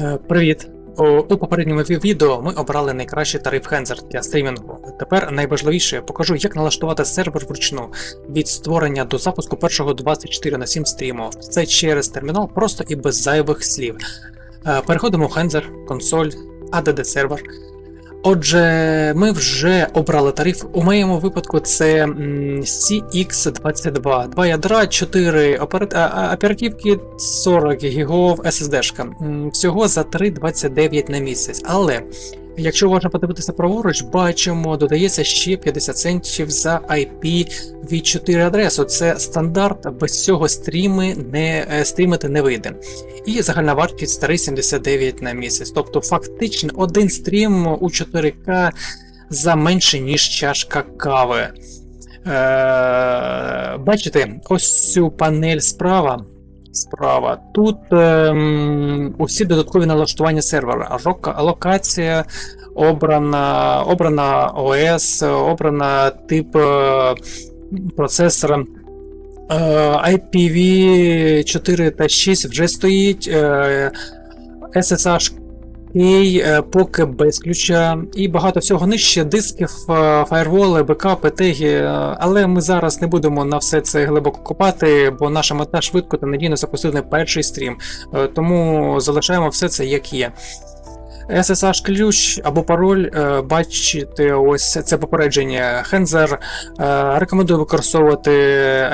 Е, Привіт! У, попередньому відео ми обрали найкращий тариф Хензер для стрімінгу. Тепер найважливіше покажу, як налаштувати сервер вручну від створення до запуску першого 24 на 7 стріму. Це через термінал просто і без зайвих слів. Е, Переходимо в Хензер, консоль, ADD сервер. Отже, ми вже обрали тариф. У моєму випадку це м, CX22. Два ядра, 4 опера- а- а- оперативки, 40 гігов. М, Всього за 3,29 на місяць. Але якщо уважно подивитися праворуч, бачимо, додається ще 50 центів за IP від 4 адресу. Це стандарт, без цього стріми не, е, стрімити не вийде. І загальна вартість 3,79 на місяць. Тобто фактично один стрім у 4К за менше, ніж чашка кави. Е, бачите, ось цю панель справа. Справа. Тут ем, усі додаткові налаштування сервера. Локація, обрана, обрана ОС, обрана тип е, процесора. Е, IPv 4 та 6 вже стоїть. е, SSH Key е, поки без ключа, і багато всього нижче, дисків, е, фаєрволи, бекапи, теги. е, Але ми зараз не будемо на все це глибоко копати, бо наша мета швидко та надійно запустити перший стрім. Тому залишаємо все це як є. SSH ключ або пароль, е, бачите, ось це попередження. Хензер е, рекомендую використовувати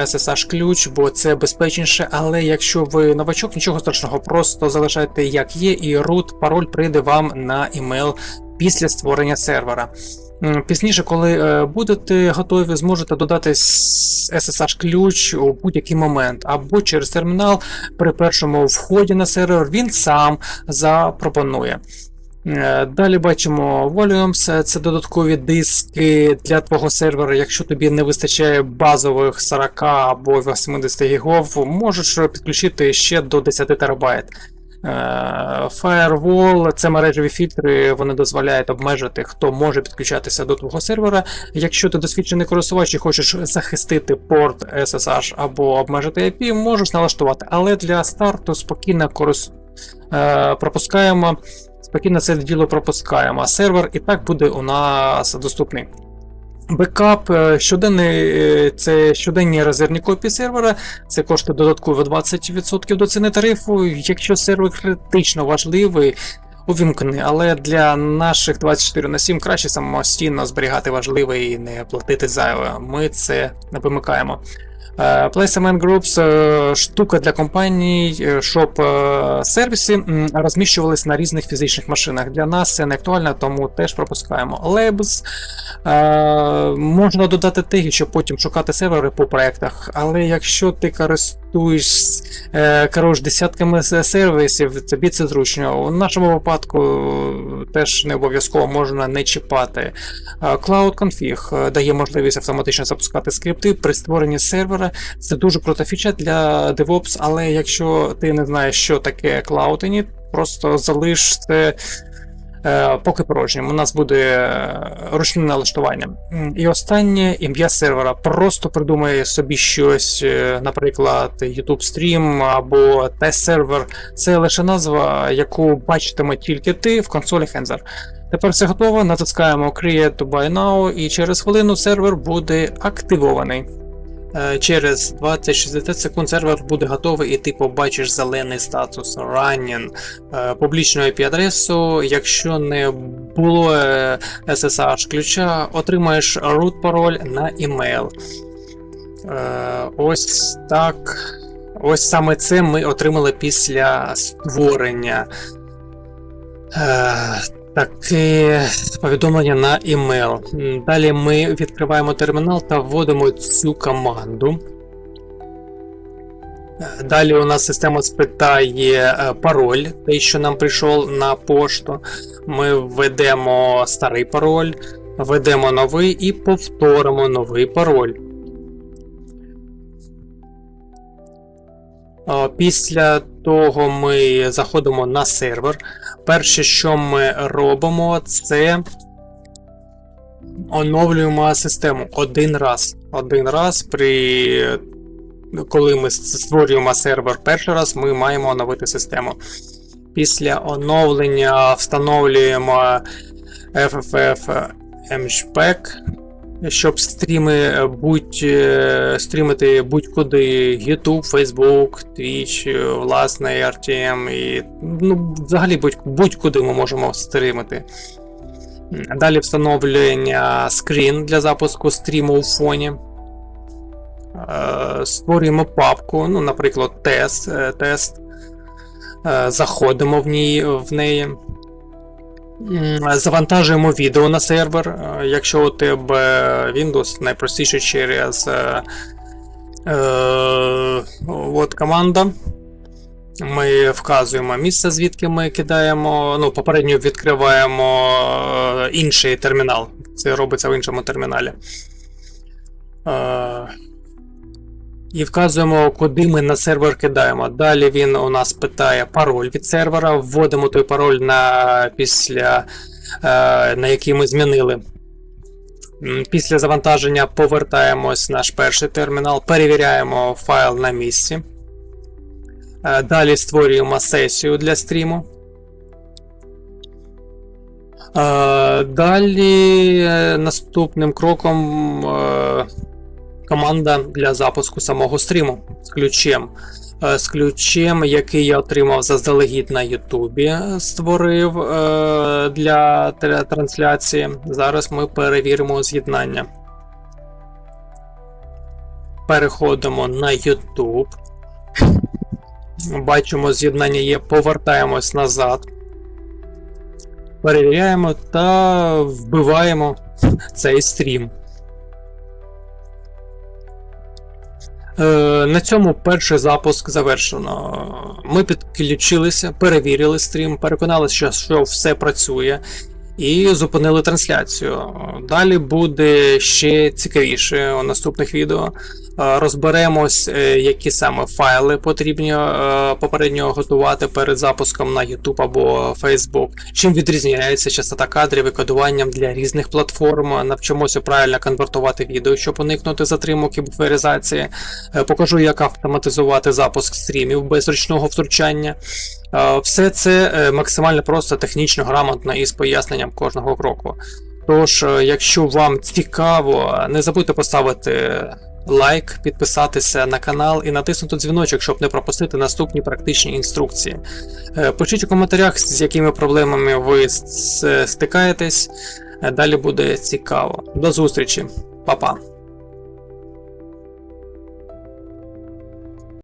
SSH ключ, бо це безпечніше. Але якщо ви новачок, нічого страшного, просто залишайте як є, і root пароль прийде вам на email після створення сервера. Пізніше, коли е, будете готові, зможете додати SSH ключ у будь-який момент, або через термінал при першому вході на сервер він сам запропонує. Е, Далі бачимо Volumes, це додаткові диски для твого сервера. Якщо тобі не вистачає базових 40 або 80 гігов, можеш підключити ще до 10 терабайт. Е, Firewall це мережеві фільтри, вони дозволяють обмежити, хто може підключатися до твого сервера. Якщо ти досвідчений користувач і хочеш захистити порт SSH або обмежити IP, можеш налаштувати. Але для старту спокійно корис... е, пропускаємо спокійно це діло пропускаємо, сервер і так буде у нас доступний. Бекап е, щоденний, е, це щоденні резервні копії сервера, це коштує додатково 20% до ціни тарифу. Якщо сервер критично важливий, увімкни, але для наших 24 на 7 краще самостійно зберігати важливе і не платити зайве. Ми це не вимикаємо. Е, Placement Groups е, штука для компаній, е, щоб сервіси м, розміщувались на різних фізичних машинах. Для нас це не актуально, тому теж пропускаємо. Labs можна додати теги, щоб потім шукати сервери по проектах. Але якщо ти користуєш е, десятками сервісів, тобі це зручно. У нашому випадку теж не обов'язково можна не чіпати. Е, Cloud Config е, дає можливість автоматично запускати скрипти при створенні сервера. Це дуже крута фіча для DevOps, але якщо ти не знаєш, що таке Cloud Init, просто залиш це поки порожнім. У нас буде е, ручне налаштування. І останнє ім'я сервера. Просто придумай собі щось, е, наприклад, YouTube Stream або тест-сервер. Це лише назва, яку бачитиме тільки ти в консолі Hensor. Тепер все готово, натискаємо Create to Buy Now, і через хвилину сервер буде активований. Е, Через 20-60 секунд сервер буде готовий, і ти побачиш зелений статус Running, е, публічну IP-адресу. Якщо не було е, SSH ключа, отримаєш root пароль на email. Ось так. Ось саме це ми отримали після створення. Таке повідомлення на. М, Далі ми відкриваємо термінал та вводимо цю команду. Е, Далі у нас система спитає е, пароль, той, що нам прийшов на пошту. Ми введемо старий пароль, введемо новий і повторимо новий пароль. Після того ми заходимо на сервер. Перше, що ми робимо, це оновлюємо систему один раз. Один раз при коли ми створюємо сервер перший раз, ми маємо оновити систему. Після оновлення встановлюємо FFF MSPEC, щоб стріми будь, е, стрімити будь-куди YouTube, Facebook, Twitch, е, власне, RTM і ну, взагалі будь- будь-куди ми можемо стрімити. Далі встановлення скрін для запуску стріму у фоні. Е, Створюємо папку, ну, наприклад, тест. е, тест. Е, Заходимо в, ній, в неї. Завантажуємо відео на сервер. Е, Якщо у тебе Windows, найпростіше через е, е, от команда. Ми вказуємо місце, звідки ми кидаємо. Ну, попередньо відкриваємо е, інший термінал. Це робиться в іншому терміналі. Е, і вказуємо, куди ми на сервер кидаємо. Далі він у нас питає пароль від сервера, вводимо той пароль на, після, е, на який ми змінили. Після завантаження повертаємось в наш перший термінал, перевіряємо файл на місці. Е, Далі створюємо сесію для стріму. Е, Далі наступним кроком команда для запуску самого стріму з ключем. Е, З ключем, який я отримав заздалегідь на Ютубі, створив е, для трансляції. Зараз ми перевіримо з'єднання. Переходимо на YouTube. Бачимо, з'єднання є, повертаємось назад. Перевіряємо та вбиваємо цей стрім. На цьому перший запуск завершено. Ми підключилися, перевірили стрім, переконалися, що все працює, і зупинили трансляцію. Далі буде ще цікавіше у наступних відео. Розберемось, е, які саме файли потрібно е, попередньо готувати перед запуском на YouTube або Facebook. Чим відрізняється частота кадрів і кодуванням для різних платформ. Навчимося правильно конвертувати відео, щоб уникнути затримок і буферизації. Е, Покажу, як автоматизувати запуск стрімів без ручного втручання. Все це максимально просто, технічно, грамотно і з поясненням кожного кроку. Тож, якщо вам цікаво, не забудьте поставити лайк, підписатися на канал і натиснути дзвіночок, щоб не пропустити наступні практичні інструкції. Е, Пишіть у коментарях, з якими проблемами ви стикаєтесь. Е, Далі буде цікаво. До зустрічі, Па-па.